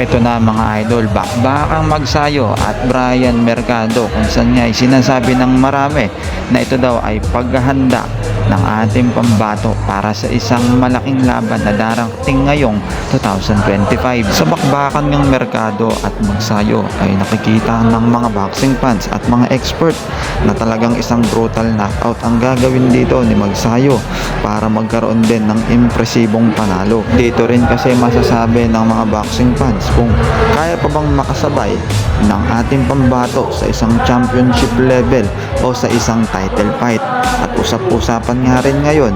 Ito na mga idol, bakbakang magsayo at Brian Mercado kung saan nga ay sinasabi ng marami na ito daw ay paghahanda ng ating pambato para sa isang malaking laban na darating ngayong 2025. Sa bakbakan ng Mercado at magsayo ay nakikita ng mga boxing fans at mga expert na talagang isang brutal knockout ang gagawin dito ni Magsayo para magkaroon din ng impresibong panalo. Dito rin kasi masasabi ng mga boxing fans kung kaya pa bang makasabay ng ating pambato sa isang championship level o sa isang title fight. At usap-usapan nga rin ngayon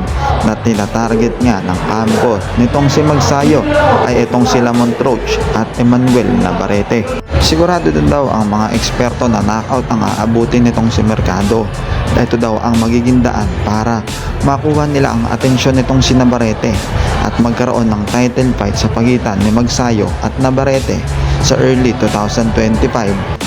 na tinatarget nga ng kampo nitong si Magsayo ay itong si Lamont Roach at Emmanuel Navarrete. Sigurado din daw ang mga eksperto na knockout ang aabutin nitong si Mercado. Ito daw ang magiging daan para makuha nila ang atensyon nitong si Navarrete at magkaroon ng title fight sa pagitan ni Magsayo at Navarrete sa early 2025.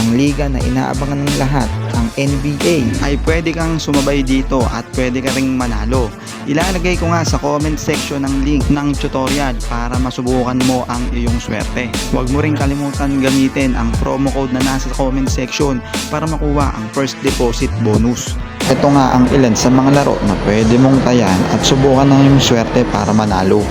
Ang liga na inaabangan ng lahat, ang NBA, ay pwede kang sumabay dito at pwede ka ring manalo. Ilalagay ko nga sa comment section ng link ng tutorial para masubukan mo ang iyong swerte. Huwag mo rin kalimutan gamitin ang promo code na nasa comment section para makuha ang first deposit bonus. Ito nga ang ilan sa mga laro na pwede mong tayan at subukan ng iyong swerte para manalo.